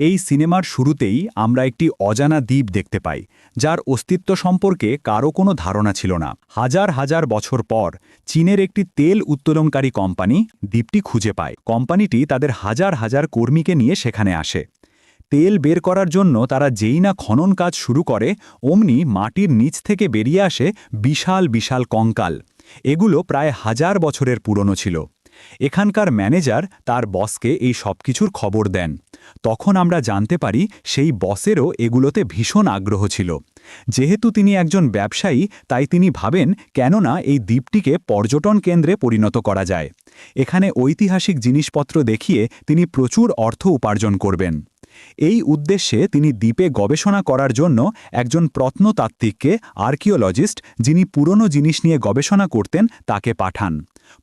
এই সিনেমার শুরুতেই আমরা একটি অজানা দ্বীপ দেখতে পাই, যার অস্তিত্ব সম্পর্কে কারও কোনো ধারণা ছিল না। হাজার হাজার বছর পর চীনের একটি তেল উত্তোলনকারী কোম্পানি দ্বীপটি খুঁজে পায়। কোম্পানিটি তাদের হাজার হাজার কর্মীকে নিয়ে সেখানে আসে। তেল বের করার জন্য তারা যেই না খনন কাজ শুরু করে, অমনি মাটির নিচ থেকে বেরিয়ে আসে বিশাল বিশাল কঙ্কাল। এগুলো প্রায় হাজার বছরের পুরনো ছিল। এখানকার ম্যানেজার তার বসকে এই সব কিছুর খবর দেন। তখন আমরা জানতে পারি সেই বসেরও এগুলোতে ভীষণ আগ্রহ ছিল। যেহেতু তিনি একজন ব্যবসায়ী, তাই তিনি ভাবেন, কেননা এই দ্বীপটিকে পর্যটন কেন্দ্রে পরিণত করা যায়। এখানে ঐতিহাসিক জিনিসপত্র দেখিয়ে তিনি প্রচুর অর্থ উপার্জন করবেন। এই উদ্দেশ্যে তিনি দ্বীপে গবেষণা করার জন্য একজন প্রত্নতাত্ত্বিককে আর্কিওলজিস্ট, যিনি পুরনো জিনিস নিয়ে গবেষণা করতেন, তাকে পাঠান।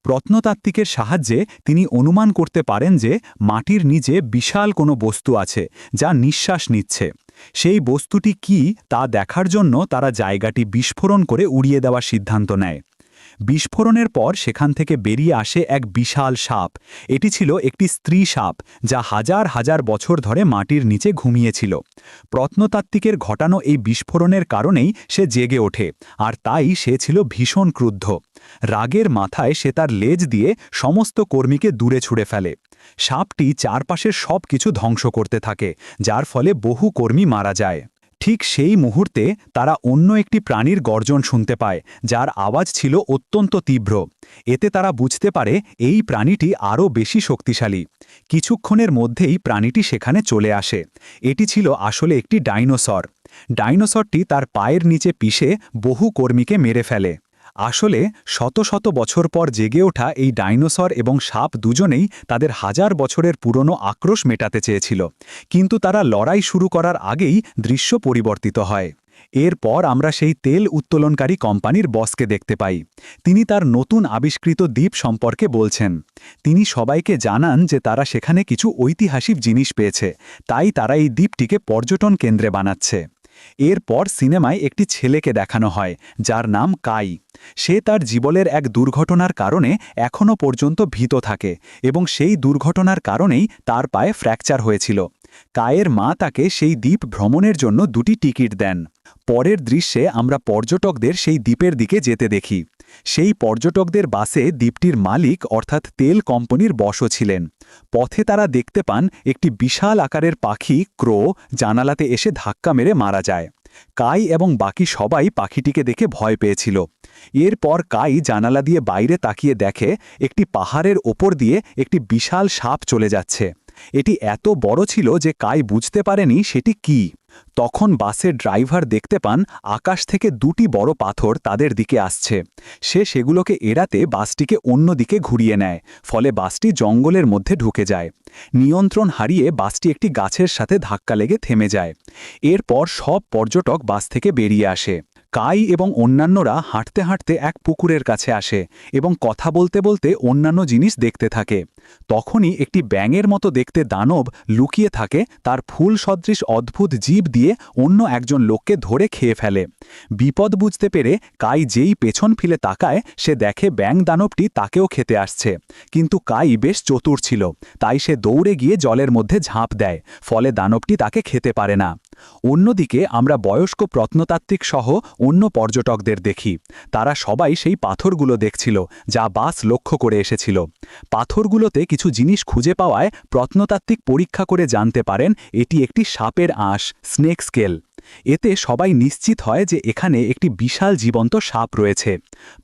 প্রত্নতাত্ত্বিকের সাহায্যে তিনি অনুমান করতে পারেন যে মাটির নিচে বিশাল কোনো বস্তু আছে, যা নিঃশ্বাস নিচ্ছে। সেই বস্তুটি কি, তা দেখার জন্য তারা জায়গাটি বিস্ফোরণ করে উড়িয়ে দেওয়ার সিদ্ধান্ত নেয়। বিস্ফোরণের পর সেখান থেকে বেরিয়ে আসে এক বিশাল সাপ। এটি ছিল একটি স্ত্রী সাপ, যা হাজার হাজার বছর ধরে মাটির নিচে ঘুমিয়েছিল। প্রত্নতাত্ত্বিকের ঘটানো এই বিস্ফোরণের কারণেই সে জেগে ওঠে, আর তাই সে ছিল ভীষণ ক্রুদ্ধ। রাগের মাথায় সে তার লেজ দিয়ে সমস্ত কর্মীকে দূরে ছুড়ে ফেলে। সাপটি চারপাশের সব কিছু ধ্বংস করতে থাকে, যার ফলে বহু কর্মী মারা যায়। ঠিক সেই মুহূর্তে তারা অন্য একটি প্রাণীর গর্জন শুনতে পায়, যার আওয়াজ ছিল অত্যন্ত তীব্র। এতে তারা বুঝতে পারে এই প্রাণীটি আরও বেশি শক্তিশালী। কিছুক্ষণের মধ্যেই প্রাণীটি সেখানে চলে আসে। এটি ছিল আসলে একটি ডাইনোসর। ডাইনোসরটি তার পায়ের নিচে পিষে বহু কর্মীকে মেরে ফেলে। আসলে শত শত বছর পর জেগে ওঠা এই ডাইনোসর এবং সাপ দুজনেই তাদের হাজার বছরের পুরনো আক্রোশ মেটাতে চেয়েছিল। কিন্তু তারা লড়াই শুরু করার আগেই দৃশ্য পরিবর্তিত হয়। এরপর আমরা সেই তেল উত্তোলনকারী কোম্পানির বসকে দেখতে পাই। তিনি তার নতুন আবিষ্কৃত দ্বীপ সম্পর্কে বলছেন। তিনি সবাইকে জানান যে তারা সেখানে কিছু ঐতিহাসিক জিনিস পেয়েছে। তাই তারা এই দ্বীপটিকে পর্যটন কেন্দ্রে বানাচ্ছে। এরপর সিনেমায় একটি ছেলেকে দেখানো হয়, যার নাম কাই। সে তার জীবনের এক দুর্ঘটনার কারণে এখনও পর্যন্ত ভীত থাকে এবং সেই দুর্ঘটনার কারণেই তার পায়ে ফ্র্যাকচার হয়েছিল। কায়ের মা তাকে সেই দ্বীপ ভ্রমণের জন্য দুটি টিকিট দেন। পরের দৃশ্যে আমরা পর্যটকদের সেই দ্বীপের দিকে যেতে দেখি। সেই পর্যটকদের বাসে দ্বীপটির মালিক, অর্থাৎ তেল কোম্পানির বসও ছিলেন। পথে তারা দেখতে পান একটি বিশাল আকারের পাখি, ক্রো, জানালাতে এসে ধাক্কা মেরে মারা যায়। কাই এবং বাকি সবাই পাখিটিকে দেখে ভয় পেয়েছিল। এরপর কাই জানালা দিয়ে বাইরে তাকিয়ে দেখে একটি পাহাড়ের ওপর দিয়ে একটি বিশাল সাপ চলে যাচ্ছে। এটি এত বড় ছিল যে কাই বুঝতে পারেনি সেটি কি। তখন বাসের ড্রাইভার দেখতে পান আকাশ থেকে দুটি বড় পাথর তাদের দিকে আসছে। সে সেগুলোকে এড়াতে বাসটিকে অন্য দিকে ঘুরিয়ে নেয়, ফলে বাসটি জঙ্গলের মধ্যে ঢুকে যায়। নিয়ন্ত্রণ হারিয়ে বাসটি একটি গাছের সাথে ধাক্কা লেগে থেমে যায়। এরপর সব পর্যটক বাস থেকে বেরিয়ে আসে। কাই এবং অন্যান্যরা হাঁটতে হাঁটতে এক পুকুরের কাছে আসে এবং কথা বলতে বলতে অন্যান্য জিনিস দেখতে থাকে। তখনই একটি ব্যাঙের মতো দেখতে দানব লুকিয়ে থাকে, তার ফুল সদৃশ অদ্ভুত জীব দিয়ে অন্য একজন লোককে ধরে খেয়ে ফেলে। বিপদ বুঝতে পেরে কাই যেই পেছন ফিলে তাকায়, সে দেখে ব্যাং দানবটি তাকেও খেতে আসছে। কিন্তু কাই বেশ চতুর ছিল, তাই সে দৌড়ে গিয়ে জলের মধ্যে ঝাঁপ দেয়, ফলে দানবটি তাকে খেতে পারে না। অন্যদিকে আমরা বয়স্ক প্রত্নতাত্ত্বিক সহ অন্য পর্যটকদের দেখি। তারা সবাই সেই পাথরগুলো দেখছিল, যা বাস লক্ষ্য করে এসেছিল। পাথরগুলোতে কিছু জিনিস খুঁজে পাওয়ায় প্রত্নতাত্ত্বিক পরীক্ষা করে জানতে পারেন এটি একটি সাপের আঁশ, স্নেক স্কেল। এতে সবাই নিশ্চিত হয় যে এখানে একটি বিশাল জীবন্ত সাপ রয়েছে।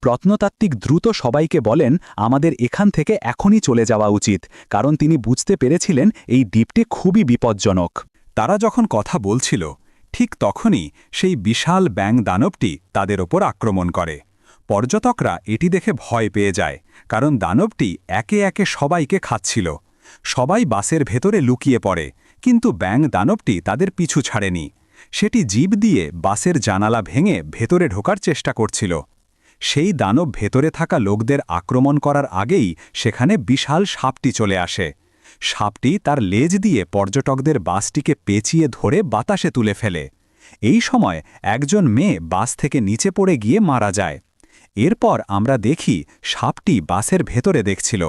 প্রত্নতাত্ত্বিক দ্রুত সবাইকে বলেন, আমাদের এখান থেকে এখনই চলে যাওয়া উচিত। কারণ তিনি বুঝতে পেরেছিলেন এই দ্বীপটি খুবই বিপজ্জনক। তারা যখন কথা বলছিল, ঠিক তখনই সেই বিশাল ব্যাং দানবটি তাদের ওপর আক্রমণ করে। পর্যটকরা এটি দেখে ভয় পেয়ে যায়, কারণ দানবটি একে একে সবাইকে খাচ্ছিল। সবাই বাসের ভেতরে লুকিয়ে পড়ে, কিন্তু ব্যাং দানবটি তাদের পিছু ছাড়েনি। সেটি জীব দিয়ে বাসের জানালা ভেঙে ভেতরে ঢোকার চেষ্টা করছিল। সেই দানব ভেতরে থাকা লোকদের আক্রমণ করার আগেই সেখানে বিশাল সাপটি চলে আসে। সাপটি তার লেজ দিয়ে পর্যটকদের বাসটিকে পেঁচিয়ে ধরে বাতাসে তুলে ফেলে। এই সময় একজন মেয়ে বাস থেকে নিচে পড়ে গিয়ে মারা যায়। এরপর আমরা দেখি সাপটি বাসের ভেতরে দেখছিল।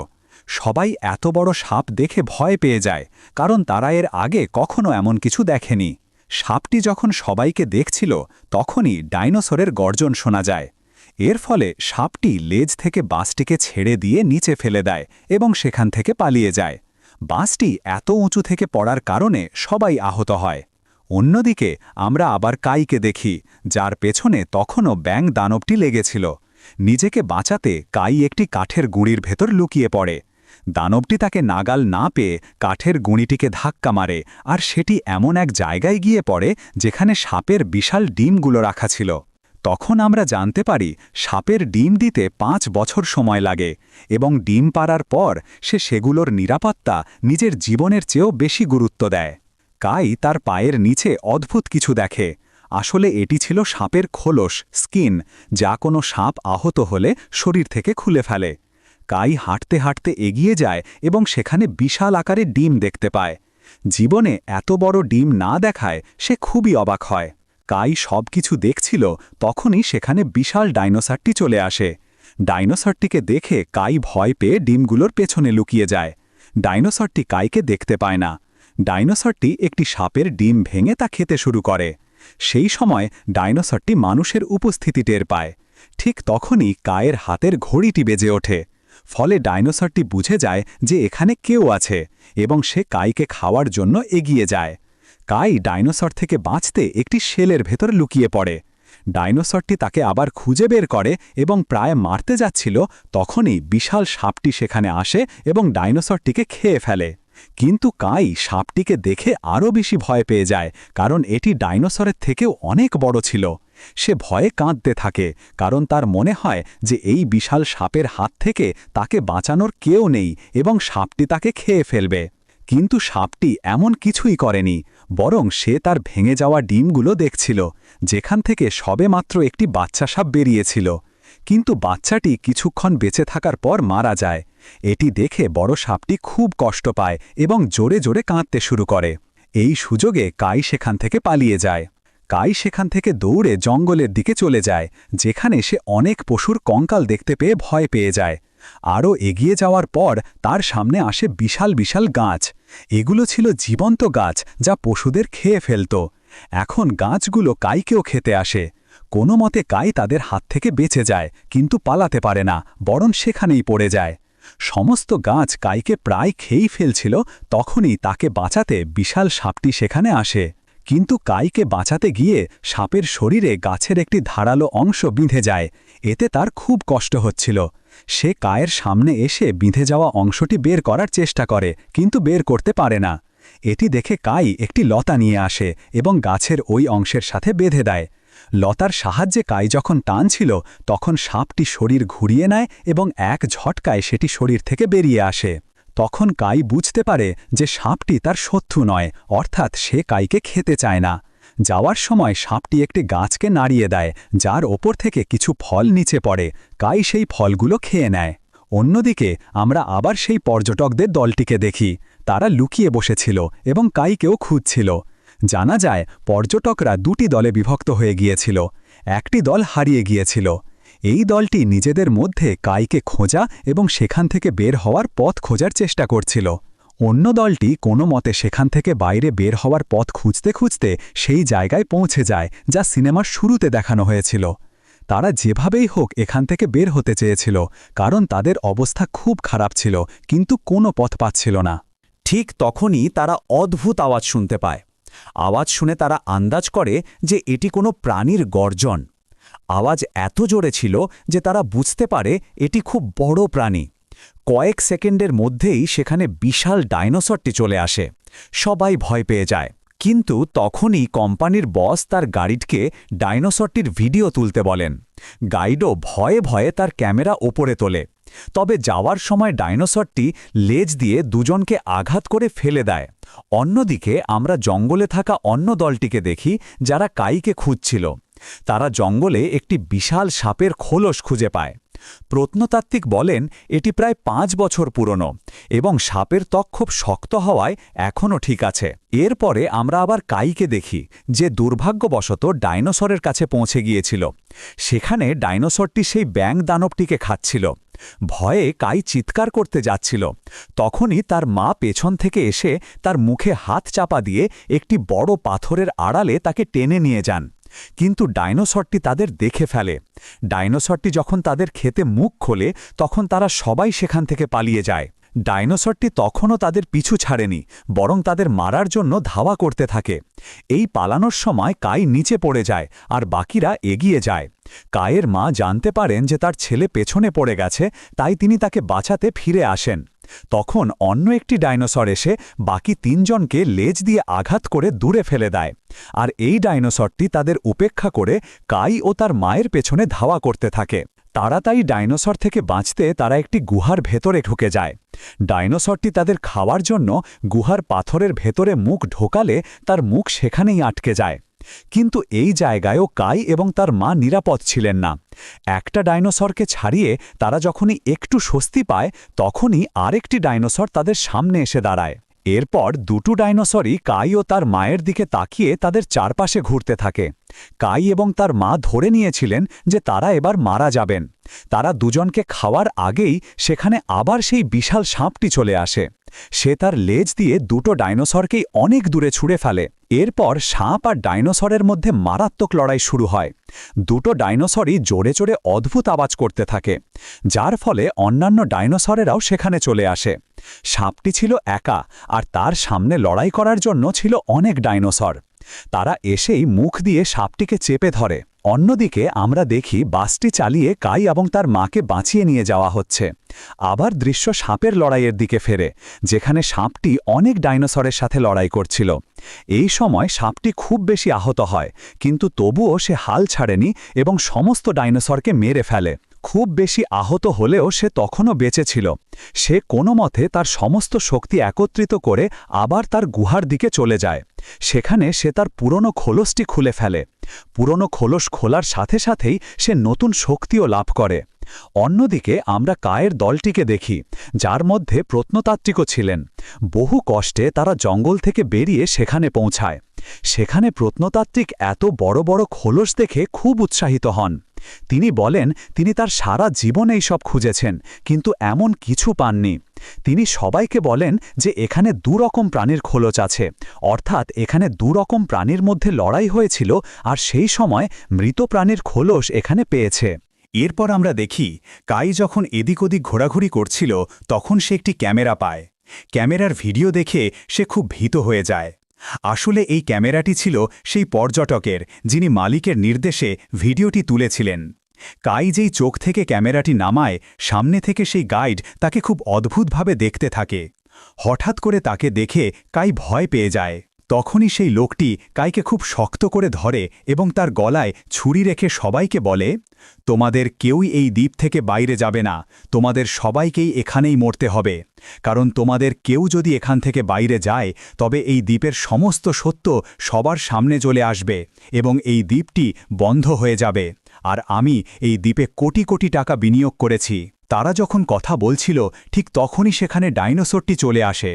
সবাই এত বড় সাপ দেখে ভয় পেয়ে যায়, কারণ তারা এর আগে কখনো এমন কিছু দেখেনি। সাপটি যখন সবাইকে দেখছিল, তখনই ডাইনোসরের গর্জন শোনা যায়। এর ফলে সাপটি লেজ থেকে বাসটিকে ছেড়ে দিয়ে নিচে ফেলে দেয় এবং সেখান থেকে পালিয়ে যায়। বাসটি এত উঁচু থেকে পড়ার কারণে সবাই আহত হয়। অন্যদিকে, আমরা আবার কাইকে দেখি, যার পেছনে তখনও ব্যাং দানবটি লেগেছিল। নিজেকে বাঁচাতে কাই একটি কাঠের গুঁড়ির ভেতর লুকিয়ে পড়ে। দানবটি তাকে নাগাল না পেয়ে কাঠের গুঁড়িটিকে ধাক্কা মারে আর সেটি এমন এক জায়গায় গিয়ে পড়ে যেখানে সাপের বিশাল ডিমগুলো রাখা ছিল। তখন আমরা জানতে পারি সাপের ডিম দিতে পাঁচ বছর সময় লাগে এবং ডিম পাড়ার পর সে সেগুলোর নিরাপত্তা নিজের জীবনের চেয়েও বেশি গুরুত্ব দেয়। কাই তার পায়ের নিচে অদ্ভুত কিছু দেখে। আসলে এটি ছিল সাপের খোলস, স্কিন, যা কোনো সাপ আহত হলে শরীর থেকে খুলে ফেলে। কাই হাঁটতে হাঁটতে এগিয়ে যায় এবং সেখানে বিশাল আকারে ডিম দেখতে পায়। জীবনে এত বড় ডিম না দেখায় সে খুবই অবাক হয়। কাই সব কিছু দেখছিল, তখনই সেখানে বিশাল ডাইনোসরটি চলে আসে। ডাইনোসরটিকে দেখে কাই ভয় পেয়ে ডিমগুলোর পেছনে লুকিয়ে যায়। ডাইনোসরটি কাইকে দেখতে পায় না। ডাইনোসরটি একটি সাপের ডিম ভেঙে তা খেতে শুরু করে। সেই সময় ডাইনোসরটি মানুষের উপস্থিতি টের পায়। ঠিক তখনই কায়ের হাতের ঘড়িটি বেজে ওঠে। ফলে ডাইনোসরটি বুঝে যায় যে এখানে কেউ আছে এবং সে কাইকে খাওয়ার জন্য এগিয়ে যায়। কাই ডাইনোসর থেকে বাঁচতে একটি শেলের ভেতর লুকিয়ে পড়ে। ডাইনোসরটি তাকে আবার খুঁজে বের করে এবং প্রায় মারতে যাচ্ছিল, তখনই বিশাল সাপটি সেখানে আসে এবং ডাইনোসরটিকে খেয়ে ফেলে। কিন্তু কাই সাপটিকে দেখে আরও বেশি ভয় পেয়ে যায়, কারণ এটি ডাইনোসরের থেকেও অনেক বড় ছিল। সে ভয়ে কাঁদতে থাকে, কারণ তার মনে হয় যে এই বিশাল সাপের হাত থেকে তাকে বাঁচানোর কেউ নেই এবং সাপটি তাকে খেয়ে ফেলবে। কিন্তু সাপটি এমন কিছুই করেনি, বরং সে তার ভেঙে যাওয়া ডিমগুলো দেখছিল, যেখান থেকে সবেমাত্র একটি বাচ্চা সাপ বেরিয়েছিল। কিন্তু বাচ্চাটি কিছুক্ষণ বেঁচে থাকার পর মারা যায়। এটি দেখে বড় সাপটি খুব কষ্ট পায় এবং জোরে জোরে কাঁদতে শুরু করে। এই সুযোগে কাই সেখান থেকে পালিয়ে যায়। কাই সেখান থেকে দৌড়ে জঙ্গলের দিকে চলে যায়, যেখানে সে অনেক পশুর কঙ্কাল দেখতে পেয়ে ভয় পেয়ে যায়। আরও এগিয়ে যাওয়ার পর তার সামনে আসে বিশাল বিশাল গাছ। এগুলো ছিল জীবন্ত গাছ যা পশুদের খেয়ে ফেলত। এখন গাছগুলো কাইকেও খেতে আসে। কোনো মতে কাই তাদের হাত থেকে বেঁচে যায়, কিন্তু পালাতে পারে না, বরং সেখানেই পড়ে যায়। সমস্ত গাছ কাইকে প্রায় খেয়েই ফেলছিল, তখনই তাকে বাঁচাতে বিশাল সাপটি সেখানে আসে। কিন্তু কাইকে বাঁচাতে গিয়ে সাপের শরীরে গাছের একটি ধারালো অংশ বিঁধে যায়। এতে তার খুব কষ্ট হচ্ছিল। সে কায়ের সামনে এসে বিঁধে যাওয়া অংশটি বের করার চেষ্টা করে, কিন্তু বের করতে পারে না। এটি দেখে কাই একটি লতা নিয়ে আসে এবং গাছের ওই অংশের সাথে বেঁধে দেয়। লতার সাহায্যে কাই যখন টানছিল, তখন সাপটি শরীর ঘুরিয়ে নেয় এবং এক ঝটকায় সেটি শরীর থেকে বেরিয়ে আসে। তখন কাই বুঝতে পারে যে সাপটি তার শত্রু নয়, অর্থাৎ সে কাইকে খেতে চায় না। যাওয়ার সময় সাপটি একটি গাছকে নাড়িয়ে দেয়, যার ওপর থেকে কিছু ফল নিচে পড়ে। কাই সেই ফলগুলো খেয়ে নেয়। অন্যদিকে, আমরা আবার সেই পর্যটকদের দলটিকে দেখি। তারা লুকিয়ে বসেছিল এবং কাইকেও খুঁজছিল। জানা যায়, পর্যটকরা দুটি দলে বিভক্ত হয়ে গিয়েছিল। একটি দল হারিয়ে গিয়েছিল। এই দলটি নিজেদের মধ্যে কাইকে খোঁজা এবং সেখান থেকে বের হওয়ার পথ খোঁজার চেষ্টা করছিল। অন্য দলটি কোনো মতে সেখান থেকে বাইরে বের হওয়ার পথ খুঁজতে খুঁজতে সেই জায়গায় পৌঁছে যায়, যা সিনেমার শুরুতে দেখানো হয়েছিল। তারা যেভাবেই হোক এখান থেকে বের হতে চেয়েছিল, কারণ তাদের অবস্থা খুব খারাপ ছিল, কিন্তু কোনো পথ পাচ্ছিল না। ঠিক তখনই তারা অদ্ভুত আওয়াজ শুনতে পায়। আওয়াজ শুনে তারা আন্দাজ করে যে এটি কোনো প্রাণীর গর্জন। আওয়াজ এত জোরে ছিল যে তারা বুঝতে পারে এটি খুব বড় প্রাণী। কয়েক সেকেন্ডের মধ্যেই সেখানে বিশাল ডাইনোসরটি চলে আসে। সবাই ভয় পেয়ে যায়। কিন্তু তখনই কোম্পানির বস তার গাইডকে ডাইনোসরটির ভিডিও তুলতে বলেন। গাইডও ভয়ে ভয়ে তার ক্যামেরা ওপরে তোলে। তবে যাওয়ার সময় ডাইনোসরটি লেজ দিয়ে দুজনকে আঘাত করে ফেলে দেয়। অন্যদিকে আমরা জঙ্গলে থাকা অন্য দলটিকে দেখি যারা কাইকে খুঁজছিল। তারা জঙ্গলে একটি বিশাল সাপের খোলস খুঁজে পায়। প্রত্নতাত্ত্বিক বলেন, এটি প্রায় পাঁচ বছর পুরনো এবং সাপের ত্বক খুব শক্ত হওয়ায় এখনও ঠিক আছে। এরপরে আমরা আবার কাইকে দেখি, যে দুর্ভাগ্যবশত ডাইনোসরের কাছে পৌঁছে গিয়েছিল। সেখানে ডাইনোসরটি সেই ব্যাং দানবটিকে খাচ্ছিল। ভয়ে কাই চিৎকার করতে যাচ্ছিল। তখনই তার মা পেছন থেকে এসে তার মুখে হাত চাপা দিয়ে একটি বড় পাথরের আড়ালে তাকে টেনে নিয়ে যান। কিন্তু ডাইনোসরটি তাদের দেখে ফেলে। ডাইনোসরটি যখন তাদের খেতে মুখ খোলে, তখন তারা সবাই সেখান থেকে পালিয়ে যায়। ডাইনোসরটি তখনও তাদের পিছু ছাড়েনি, বরং তাদের মারার জন্য ধাওয়া করতে থাকে। এই পালানোর সময় কাই নিচে পড়ে যায় আর বাকিরা এগিয়ে যায়। কায়ের মা জানতে পারেন যে তার ছেলে পেছনে পড়ে গেছে, তাই তিনি তাকে বাঁচাতে ফিরে আসেন। তখন অন্য একটি ডাইনোসর এসে বাকি তিনজনকে লেজ দিয়ে আঘাত করে দূরে ফেলে দেয়। আর এই ডাইনোসরটি তাদের উপেক্ষা করে কাই ও তার মায়ের পেছনে ধাওয়া করতে থাকে। তারা তাই ডাইনোসর থেকে বাঁচতে তারা একটি গুহার ভেতরে ঢুকে যায়। ডাইনোসরটি তাদের খাওয়ার জন্য গুহার পাথরের ভেতরে মুখ ঢোকালে তার মুখ সেখানেই আটকে যায়। কিন্তু এই জায়গায়ও কাই এবং তার মা নিরাপদ ছিলেন না। একটা ডাইনোসরকে ছাড়িয়ে তারা যখনই একটু স্বস্তি পায়, তখনই আরেকটি ডাইনোসর তাদের সামনে এসে দাঁড়ায়। এরপর দুটো ডাইনোসরই কাই ও তার মায়ের দিকে তাকিয়ে তাদের চারপাশে ঘুরতে থাকে। কাই এবং তার মা ধরে নিয়েছিলেন যে তারা এবার মারা যাবেন। তারা দুজনকে খাওয়ার আগেই সেখানে আবার সেই বিশাল সাপটি চলে আসে। সে তার লেজ দিয়ে দুটো ডাইনোসরকেই অনেক দূরে ছুঁড়ে ফেলে। এরপর সাপ আর ডাইনোসরের মধ্যে মারাত্মক লড়াই শুরু হয়। দুটো ডাইনোসরই জোরে জোরে অদ্ভুত আওয়াজ করতে থাকে, যার ফলে অন্যান্য ডাইনোসরেরাও সেখানে চলে আসে। সাপটি ছিল একা আর তার সামনে লড়াই করার জন্য ছিল অনেক ডাইনোসর। তারা এসেই মুখ দিয়ে সাপটিকে চেপে ধরে। অন্যদিকে আমরা দেখি বাসটি চালিয়ে কাই এবং তার মাকে বাঁচিয়ে নিয়ে যাওয়া হচ্ছে। আবার দৃশ্য সাপের লড়াইয়ের দিকে ফেরে, যেখানে সাপটি অনেক ডাইনোসরের সাথে লড়াই করছিল। এই সময় সাপটি খুব বেশি আহত হয়, কিন্তু তবুও সে হাল ছাড়েনি এবং সমস্ত ডাইনোসরকে মেরে ফেলে। খুব বেশি আহত হলেও সে তখনও বেঁচে ছিল। সে কোনো মতে তার সমস্ত শক্তি একত্রিত করে আবার তার গুহার দিকে চলে যায়। সেখানে সে তার পুরনো খোলসটি খুলে ফেলে। পুরনো খোলস খোলার সাথে সাথেই সে নতুন শক্তিও লাভ করে। অন্যদিকে আমরা কায়ের দলটিকে দেখি, যার মধ্যে প্রত্নতাত্ত্বিকও ছিলেন। বহু কষ্টে তারা জঙ্গল থেকে বেরিয়ে সেখানে পৌঁছায়। সেখানে প্রত্নতাত্ত্বিক এত বড় বড় খোলস দেখে খুব উৎসাহিত হন। তিনি বলেন, তিনি তার সারা জীবন এই সব খুঁজেছেন, কিন্তু এমন কিছু পাননি। তিনি সবাইকে বলেন যে এখানে দুরকম প্রাণীর খোলচ আছে। অর্থাৎ এখানে দুরকম প্রাণীর মধ্যে লড়াই হয়েছিল আর সেই সময় মৃত প্রাণীর খোলস এখানে পেয়েছে। এরপর আমরা দেখি, কাই যখন এদিক ওদিক ঘোরাঘুরি করছিল, তখন সে একটি ক্যামেরা পায়। ক্যামেরার ভিডিও দেখে সে খুব ভীত হয়ে যায়। আসলে এই ক্যামেরাটি ছিল সেই পর্যটকের, যিনি মালিকের নির্দেশে ভিডিওটি তুলেছিলেন। কাই যেই চোখ থেকে ক্যামেরাটি নামায়, সামনে থেকে সেই গাইড তাকে খুব অদ্ভুতভাবে দেখতে থাকে। হঠাৎ করে তাকে দেখে কাই ভয় পেয়ে যায়। তখনই সেই লোকটি কাইকে খুব শক্ত করে ধরে এবং তার গলায় ছুরি রেখে সবাইকে বলে, তোমাদের কেউই এই দ্বীপ থেকে বাইরে যাবে না। তোমাদের সবাইকেই এখানেই মরতে হবে। কারণ তোমাদের কেউ যদি এখান থেকে বাইরে যায়, তবে এই দ্বীপের সমস্ত সত্য সবার সামনে চলে আসবে এবং এই দ্বীপটি বন্ধ হয়ে যাবে। আর আমি এই দ্বীপে কোটি কোটি টাকা বিনিয়োগ করেছি। তারা যখন কথা বলছিল, ঠিক তখনই সেখানে ডাইনোসরটি চলে আসে।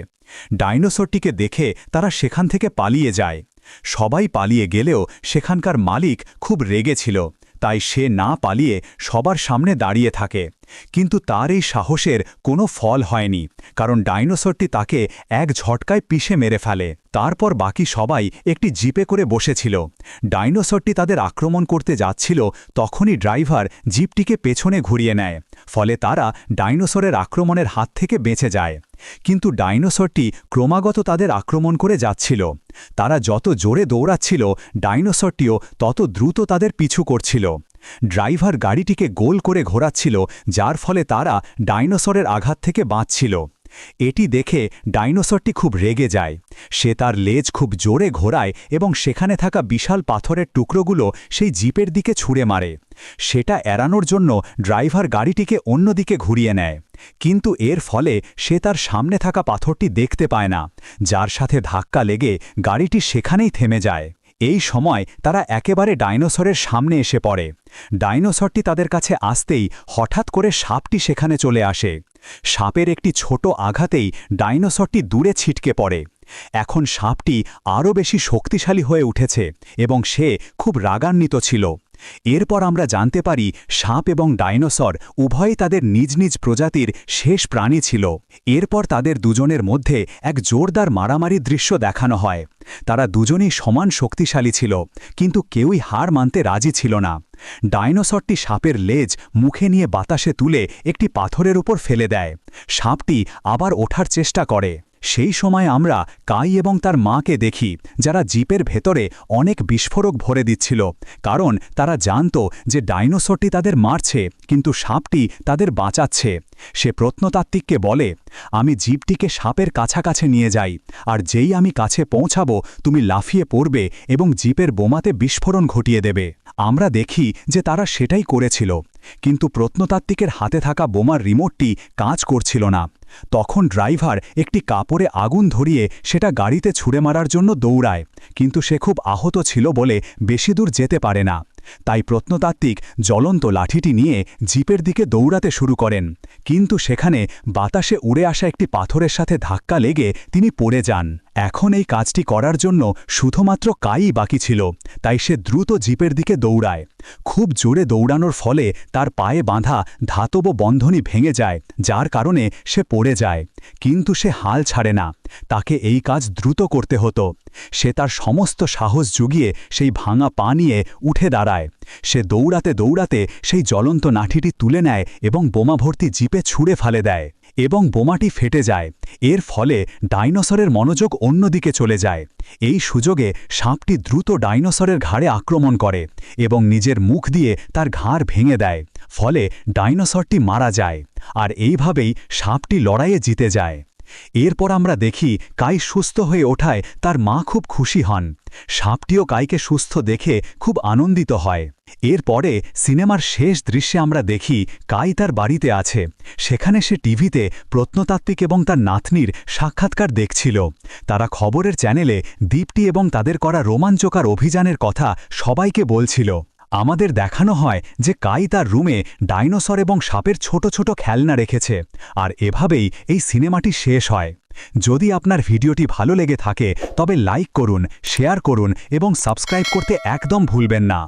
ডাইনোসরটিকে দেখে তারা সেখান থেকে পালিয়ে যায়। সবাই পালিয়ে গেলেও সেখানকার মালিক খুব রেগেছিল তাই সে না পালিয়ে সবার সামনে দাঁড়িয়ে থাকে। কিন্তু তার এই সাহসের কোনো ফল হয়নি, কারণ ডাইনোসরটি তাকে এক ঝটকায় পিষে মেরে ফেলে। তারপর বাকি সবাই একটি জিপে করে বসেছিল। ডাইনোসরটি তাদের আক্রমণ করতে যাচ্ছিল, তখনই ড্রাইভার জিপটিকে পেছনে ঘুরিয়ে নেয়, ফলে তারা ডাইনোসরের আক্রমণের হাত থেকে বেঁচে যায়। কিন্তু ডাইনোসরটি ক্রমাগত তাদের আক্রমণ করে যাচ্ছিল। তারা যত জোরে দৌড়াচ্ছিল, ডাইনোসরটিও তত দ্রুত তাদের পিছু করছিল। ড্রাইভার গাড়িটিকে গোল করে ঘোরাচ্ছিল, যার ফলে তারা ডাইনোসরের আঘাত থেকে বাঁচছিল। এটি দেখে ডাইনোসরটি খুব রেগে যায়। সে তার লেজ খুব জোরে ঘোরায় এবং সেখানে থাকা বিশাল পাথরের টুকরোগুলো সেই জিপের দিকে ছুঁড়ে মারে। সেটা এড়ানোর জন্য ড্রাইভার গাড়িটিকে অন্যদিকে ঘুরিয়ে নেয়। কিন্তু এর ফলে সে তার সামনে থাকা পাথরটি দেখতে পায় না, যার সাথে ধাক্কা লেগে গাড়িটি সেখানেই থেমে যায়। এই সময় তারা একেবারে ডাইনোসরের সামনে এসে পড়ে। ডাইনোসরটি তাদের কাছে আসতেই হঠাৎ করে সাপটি সেখানে চলে আসে। সাপের একটি ছোট আঘাতেই ডাইনোসরটি দূরে ছিটকে পড়ে। এখন সাপটি আরও বেশি শক্তিশালী হয়ে উঠেছে এবং সে খুব রাগান্বিত ছিল। এরপর আমরা জানতে পারি সাপ এবং ডাইনোসর উভয়ই তাদের নিজ নিজ প্রজাতির শেষ প্রাণী ছিল। এরপর তাদের দুজনের মধ্যে এক জোরদার মারামারি দৃশ্য দেখানো হয়। তারা দুজনেই সমান শক্তিশালী ছিল, কিন্তু কেউই হার মানতে রাজি ছিল না। ডাইনোসরটি সাপের লেজ মুখে নিয়ে বাতাসে তুলে একটি পাথরের উপর ফেলে দেয়। সাপটি আবার ওঠার চেষ্টা করে। সেই সময় আমরা কাই এবং তার মাকে দেখি, যারা জিপের ভেতরে অনেক বিস্ফোরক ভরে দিচ্ছিল, কারণ তারা জানত যে ডাইনোসরটি তাদের মারছে, কিন্তু সাপটি তাদের বাঁচাচ্ছে। সে প্রত্নতাত্ত্বিককে বলে, আমি জিপটিকে সাপের কাছাকাছি নিয়ে যাই, আর যেই আমি কাছে পৌঁছাবো, তুমি লাফিয়ে পড়বে এবং জিপের বোমাতে বিস্ফোরণ ঘটিয়ে দেবে। আমরা দেখি যে তারা সেটাই করেছিল, কিন্তু প্রত্নতাত্ত্বিকের হাতে থাকা বোমার রিমোটটি কাজ করছিল না। তখন ড্রাইভার একটি কাপড়ে আগুন ধরিয়ে সেটা গাড়িতে ছুঁড়ে মারার জন্য দৌড়ায়, কিন্তু সে খুব আহত ছিল বলে বেশি দূর যেতে পারে না। তাই প্রত্নতাত্ত্বিক জ্বলন্ত লাঠিটি নিয়ে জিপের দিকে দৌড়াতে শুরু করেন, কিন্তু সেখানে বাতাসে উড়ে আসা একটি পাথরের সাথে ধাক্কা লেগে তিনি পড়ে যান। এখন এই কাজটি করার জন্য শুধুমাত্র কাই বাকি ছিল, তাই সে দ্রুত জিপের দিকে দৌড়ায়। খুব জোরে দৌড়ানোর ফলে তার পায়ে বাঁধা ধাতব বন্ধনী ভেঙে যায়, যার কারণে সে পড়ে যায়। কিন্তু সে হাল ছাড়ে না, তাকে এই কাজ দ্রুত করতে হতো। সে তার সমস্ত সাহস জুগিয়ে সেই ভাঙা পা নিয়ে উঠে দাঁড়ায়। সে দৌড়াতে দৌড়াতে সেই জ্বলন্ত নাঠিটি তুলে নেয় এবং বোমা ভর্তি জিপে ছুঁড়ে ফেলে দেয়। এবং বোমাটি ফেটে যায়। এর ফলে ডাইনোসরের মনোযোগ অন্যদিকে চলে যায়। এই সুযোগে সাপটি দ্রুত ডাইনোসরের ঘাড়ে আক্রমণ করে এবং নিজের মুখ দিয়ে তার ঘাড় ভেঙে দেয়। ফলে ডাইনোসরটি মারা যায়। আর এইভাবেই সাপটি লড়াইয়ে জিতে যায়। এরপর আমরা দেখি কাই সুস্থ হয়ে ওঠায় তার মা খুব খুশি হন। সাপটিও কাইকে সুস্থ দেখে খুব আনন্দিত হয়। এরপরে সিনেমার শেষ দৃশ্যে আমরা দেখি কাই তার বাড়িতে আছে। সেখানে সে টিভিতে প্রত্নতাত্ত্বিক এবং তার নাতনির সাক্ষাৎকার দেখছিল। তারা খবরের চ্যানেলে দ্বীপটি এবং তাদের করা রোমাঞ্চকার অভিযানের কথা সবাইকে বলছিল। আমাদের দেখানো হয় যে কাই তার রুমে ডাইনোসর এবং সাপের ছোট ছোট খেলনা রেখেছে, আর এভাবেই এই সিনেমাটি শেষ হয়। যদি আপনার ভিডিওটি ভালো লেগে থাকে, তবে লাইক করুন, শেয়ার করুন এবং সাবস্ক্রাইব করতে একদম ভুলবেন না।